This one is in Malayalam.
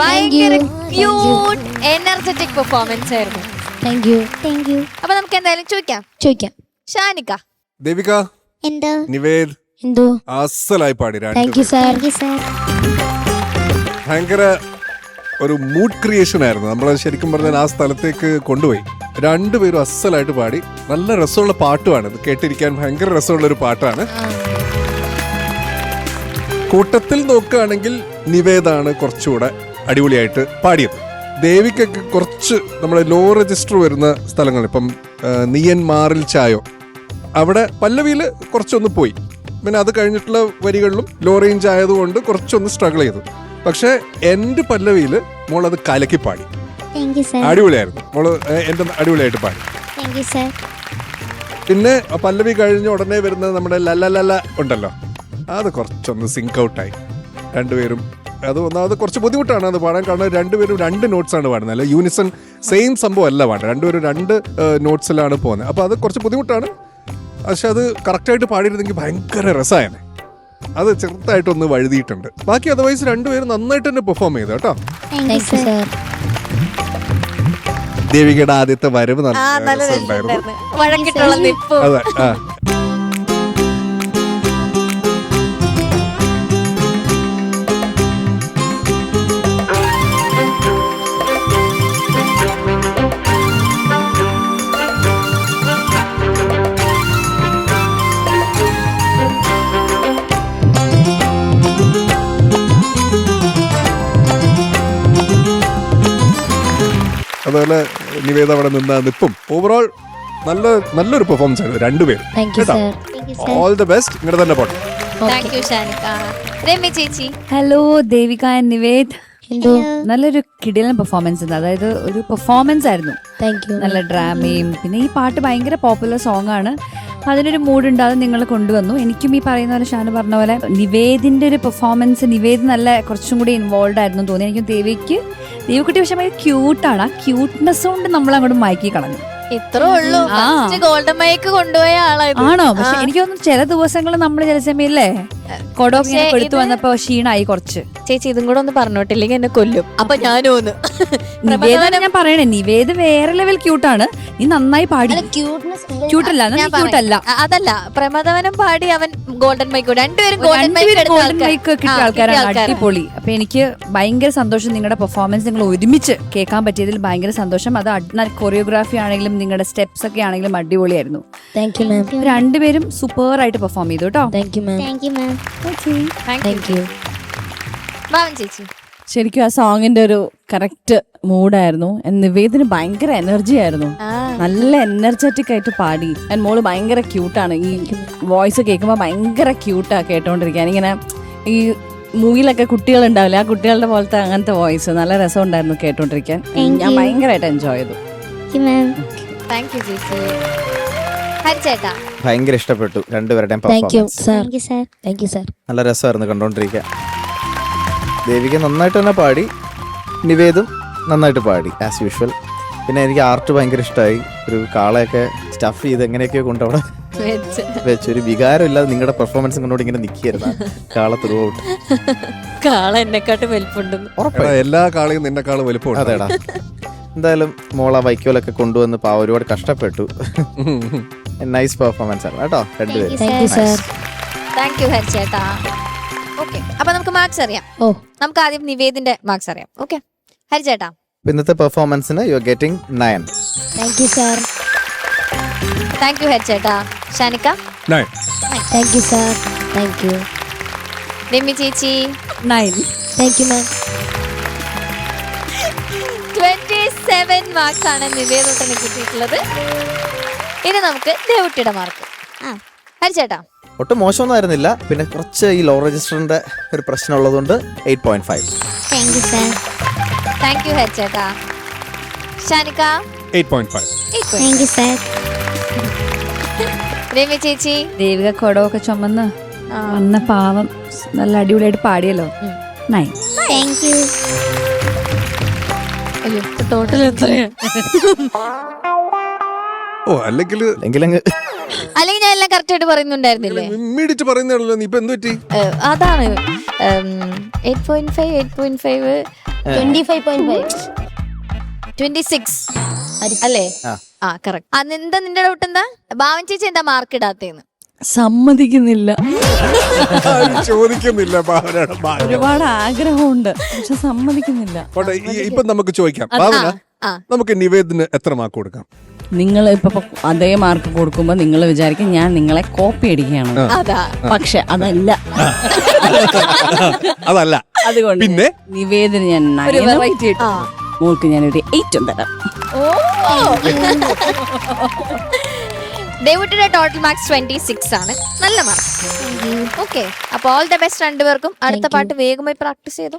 ഭയങ്കര ക്യൂട്ട് എനർജറ്റിക് പെർഫോമൻസ് ആയിരുന്നു. താങ്ക് യു താങ്ക് യു അപ്പൊ നമുക്ക് എന്തായാലും ചോദിക്കാം. ചോദിക്കാം. ഷാനിക്ക. ദേവിക എന്താ? നിവേദ്. എന്തോ? അസലായി പാടി താങ്ക് യു രണ്ട് സാർ താങ്ക് യു സാർ ഭയങ്കര ഒരു മൂഡ് ക്രിയേഷൻ ആയിരുന്നു. നമ്മളെ ശരിക്കും പറഞ്ഞാൽ ആ സ്ഥലത്തേക്ക് കൊണ്ടുപോയി. രണ്ടുപേരും അസലായിട്ട് പാടി. നല്ല രസമുള്ള പാട്ടുമാണ്. ഇത് കേട്ടിരിക്കാൻ ഭയങ്കര രസമുള്ള ഒരു പാട്ടാണ് കൂട്ടത്തിൽ നോക്കുകയാണെങ്കിൽ നിവേദാണ് കുറച്ചുകൂടെ അടിപൊളിയായിട്ട് പാടിയത്. ദേവിക്കൊക്കെ കുറച്ച് നമ്മുടെ ലോ രജിസ്റ്റർ വരുന്ന സ്ഥലങ്ങൾ ഇപ്പം നിയൻ മാറിൽ ചായോ. അവിടെ പല്ലവിയിൽ കുറച്ചൊന്ന് പോയി. പിന്നെ അത് കഴിഞ്ഞിട്ടുള്ള വരികളിലും ലോ റേഞ്ച് ആയതുകൊണ്ട് കുറച്ചൊന്ന് സ്ട്രഗിൾ ചെയ്തു. പക്ഷേ എന്റെ പല്ലവിയിൽ മോൾ അത് കലക്കി പാടി. അടിപൊളിയായിരുന്നു. മോൾ ഏ, എന്റെ അടിപൊളിയായിട്ട് പാടി. പിന്നെ പല്ലവി കഴിഞ്ഞ ഉടനെ വരുന്ന നമ്മുടെ ലല്ല ഉണ്ടല്ലോ. അത് കുറച്ചൊന്ന് സിങ്ക് ഔട്ടായി രണ്ടുപേരും അത് ഒന്നാമത് കുറച്ച് ബുദ്ധിമുട്ടാണ് അത് പാടാൻ കാരണം രണ്ടുപേരും രണ്ട് നോട്ട്സ് ആണ് പാടുന്നത്. അല്ല? യൂണിസൺ സെയിം സംഭവം അല്ല പാടുന്നത്. രണ്ടുപേരും രണ്ട് നോട്ട്സിലാണ് പോകുന്നത്. അപ്പോൾ അത് കുറച്ച് ബുദ്ധിമുട്ടാണ്. പക്ഷെ അത് കറക്റ്റായിട്ട് പാടിയിരുന്നെങ്കിൽ ഭയങ്കര രസമായേനെ അത് ചെറുതായിട്ടൊന്ന് വഴുതിയിട്ടുണ്ട്. ബാക്കി അതർവൈസ് രണ്ടുപേരും നന്നായിട്ട് തന്നെ പെർഫോം ചെയ്തു കേട്ടോ. ദേവികയുടെ ആദ്യത്തെ വരവ് നല്ല രസമുണ്ടായിരുന്നു. അതെ ആ. അതുപോലെ നിവേദ അവിടെ നിന്ന നിപ്പും ഓവറോൾ നല്ല നല്ലൊരു പെർഫോമൻസ് ആയിരുന്നു രണ്ടുപേരും. ഓൾ ദ ബെസ്റ്റ് ഇങ്ങനെ തന്നെ പോട്ടെ. ചേച്ചി. Hello Devika and Nived. എന്തോ നല്ലൊരു കിടിലൻ പെർഫോമൻസ് ഉണ്ട്. അതായത് ഒരു പെർഫോമൻസ് ആയിരുന്നു. നല്ല ഡ്രാമയും പിന്നെ ഈ പാട്ട് ഭയങ്കര പോപ്പുലർ സോങ് ആണ്. അതിനൊരു മൂഡ് ഉണ്ടാകും നിങ്ങൾ കൊണ്ടുവന്നു. എനിക്കും ഈ പറയുന്ന പോലെ ഷാന് പറഞ്ഞ പോലെ നിവേദിന്റെ ഒരു പെർഫോമൻസ് നിവേദ് നല്ല കുറച്ചും കൂടി ഇൻവോൾവ് ആയിരുന്നു തോന്നി. എനിക്ക് ദേവിക്ക് ദേവിക്കുട്ടി പക്ഷെ ഭയങ്കര ക്യൂട്ടാണ് ആ ക്യൂട്ട്നെസ് കൊണ്ട് നമ്മൾ അങ്ങോട്ട് മയക്കി കളഞ്ഞു. ഇത്രേ ഉള്ളൂ. ഗോൾഡൻ മൈക്ക് കൊണ്ടുപോയ ആളാണ് ആണോ? പക്ഷെ എനിക്ക് തോന്നുന്നു ചില ദിവസങ്ങൾ നമ്മൾ ചില സമയല്ലേ കൊടോക്ക് ഇങ്ങനെ ഇത് വന്നപ്പോ ക്ഷീണായി കുറച്ച്. ചേച്ചി ഇതും കൂടെ ഒന്ന് പറഞ്ഞോട്ടില്ലെങ്കിൽ എന്നെ കൊല്ലും. അപ്പൊ ഞാനും ഒന്ന്. നിവേദന ഞാൻ പറയണേ നിവേദ വേറെ ലെവൽ ക്യൂട്ടാണ് നീ നന്നായി പാടി. ക്യൂട്ടല്ല ക്യൂട്ടല്ല അതല്ല പ്രമദവനം പാടി അവൻ ഗോൾഡൻ മൈക്ക് രണ്ടുപേരും ഗോൾഡൻ മൈക്ക് കിട്ടിയ ആൾക്കാരാണ്. അടിപൊളി. അപ്പൊ എനിക്ക് ഭയങ്കര സന്തോഷം നിങ്ങളുടെ പെർഫോമൻസ് നിങ്ങൾ ഒരുമിച്ച് കേൾക്കാൻ പറ്റിയതിൽ ഭയങ്കര സന്തോഷം. അത് കൊറിയോഗ്രാഫി ആണെങ്കിലും നിങ്ങളുടെ സ്റ്റെപ്സ് ഒക്കെ ആണെങ്കിലും അടിപൊളിയായിരുന്നു. രണ്ടുപേരും സൂപ്പർ ആയിട്ട് പെർഫോം ചെയ്തു കേട്ടോ. Thank you ma'am thank you Bhavan ചേച്ചി. ശരിക്കും ആ സോങ്ങിന്റെ ഒരു കറക്റ്റ് മൂഡായിരുന്നു. നിവേദിന് ഭയങ്കര എനർജി ആയിരുന്നു. നല്ല എനർജറ്റിക് ആയിട്ട് പാടി. ആൻഡ് മോൾ ഭയങ്കര ക്യൂട്ടാണ് ഈ വോയിസ് കേൾക്കുമ്പോൾ ഭയങ്കര ക്യൂട്ടാ കേട്ടോണ്ടിരിക്കാൻ ഇങ്ങനെ ഈ മൂവിയിലൊക്കെ കുട്ടികൾ ഉണ്ടാവില്ല ആ കുട്ടികളുടെ പോലത്തെ അങ്ങനത്തെ വോയിസ് നല്ല രസം ഉണ്ടായിരുന്നു കേട്ടോണ്ടിരിക്കാൻ ഞാൻ. ഭയങ്കരമായിട്ട് എൻജോയ് ചെയ്തു. Thank you ma'am thank you ചേച്ചി. ഹരിച്ചേട്ടാ ഭയങ്കര ഇഷ്ടപ്പെട്ടു രണ്ടുപേരുടെയും thank you performance sir thank you sir thank you sir നല്ല രസമായിരുന്നു കണ്ടോണ്ടിരിക്കാൻ. ദേവിക നന്നായിട്ട് തന്നെ പാടി. നിവേദും നന്നായിട്ട് പാടി ആസ് യൂഷ്വൽ പിന്നെ എനിക്ക് ആർട്ട് ഭയങ്കര ഇഷ്ടമായി. ഒരു കാളയൊക്കെ സ്റ്റഫ് ചെയ്ത് എങ്ങനെയൊക്കെയോ കൊണ്ടവിടെ വെച്ച്. വെച്ചൊരു വികാരം ഇല്ലാതെ നിങ്ങളുടെ പെർഫോമൻസ് കണ്ടോണ്ട് ഇങ്ങനെ നിൽക്കുകയായിരുന്നു. കാള ത്രൂ ഔട്ട് കാള എന്നെക്കാട്ടും വലിപ്പുണ്ടെന്ന് എടാ, എല്ലാ കാളയും നിന്നെക്കാളും വലുപ്പമുണ്ട്. അതെടാ. എന്തായാലും മോള വൈക്കോലൊക്കെ കൊണ്ടുവന്ന് പാവ ഒരുപാട് കഷ്ടപ്പെട്ടു. നൈസ് പെർഫോമൻസ് ആണ് കേട്ടോ? രണ്ടുപേരും സാർ താങ്ക് യു ഹരിച്ചേട്ടാ ഓക്കെ അപ്പൊ നമുക്ക് മാർക്സ് അറിയാം. ഓ. നമുക്ക് ആദ്യം നിവേദിന്റെ മാർക്സ് അറിയാം. ഓക്കെ ഹരിച്ചേട്ടാ അപ്പൊ ഇന്നത്തെ പെർഫോമൻസിന് you are getting nine thank you sir thank you ഹരിച്ചേട്ടാ ഷാനിക്ക? Nine thank you sir thank you Ramya ചേച്ചി? Nine thank you ma'am twenty seven marks ആണ് നിവേദോട്ടന് കിട്ടിയിട്ടുള്ളത്. ഇനി നമുക്ക് ദേവുട്ടിയുടെ മാർക്ക്. ആ. ഹരിച്ചേട്ടാ. ഒട്ടും മോശമൊന്നും ആയിരുന്നില്ല പിന്നെ കുറച്ച് ഈ ലോ രജിസ്റ്ററിന്റെ ഒരു പ്രശ്നം ഉള്ളതുകൊണ്ട് eight point five thank you sir thank you ഹരിച്ചേട്ടാ. ഷാനിക്ക? Eight point five thank you sir Ramya ചേച്ചി? ദേവിക കൊടവൊക്കെ ചുമന്ന്. വന്ന പാവം നല്ല അടിപൊളിയായിട്ട് പാടിയല്ലോ. നൈൻ താങ്ക് യു ടോട്ടൽ എത്രയാണ് ഓ അല്ലെങ്കിൽ എങ്കിലങ്ങ് അല്ലെങ്കിൽ ഞാൻ എല്ലാം കറക്റ്റ് ആയിട്ട് പറയുന്നുണ്ടായിരുന്നില്ലേ? ഇമ്മീഡിയറ്റ് പറയുന്നതാണല്ലോ നീ ഇപ്പൊ എന്ത് പറ്റി? ഏഹ്, അതാണ്. Eight point five eight point five twenty five point five twenty six അല്ലേ? ആ. ആ കറക്റ്റ് അതെന്താ നിന്റെ ഡൗട്ട് എന്താ? ഭാവൻ ചേച്ചി എന്താ മാർക്ക് ഇടാത്തേന്ന്? സമ്മതിക്കുന്നില്ല. ആരും ചോദിക്കുന്നില്ല ഭാവനയുടെ ഭാഗ്യം. ഒരുപാട് ആഗ്രഹമുണ്ട് പക്ഷെ സമ്മതിക്കുന്നില്ല. പോട്ടെ ഈ- ഇപ്പൊ നമുക്ക് ചോദിക്കാം. ഭാവന ആ. നമുക്ക് നിവേദിന് എത്ര മാർക്ക് കൊടുക്കാം? നിങ്ങൾ ഇപ്പൊ അതേ മാർക്ക് കൊടുക്കുമ്പോ നിങ്ങൾ വിചാരിക്കും ഞാൻ നിങ്ങളെ കോപ്പി അടിക്കുകയാണ്. അതാ. പക്ഷെ അതല്ല. അതല്ല. അതുകൊണ്ട് പിന്നെ? നിവേദന ഞാൻ മോൾക്ക് ഞാനൊരു എയ്റ്റും തരാം. ഓ. ഡേവിഡിന്റെ ടോട്ടൽ മാർക്സ് ട്വന്റി സിക്സ് ആണ്. നല്ല മാർക്ക് ഓക്കെ അപ്പൊ ഓൾ ദ ബെസ്റ്റ് രണ്ടുപേർക്കും. അടുത്ത പാട്ട് വേഗമായി പ്രാക്ടീസ് ചെയ്തു.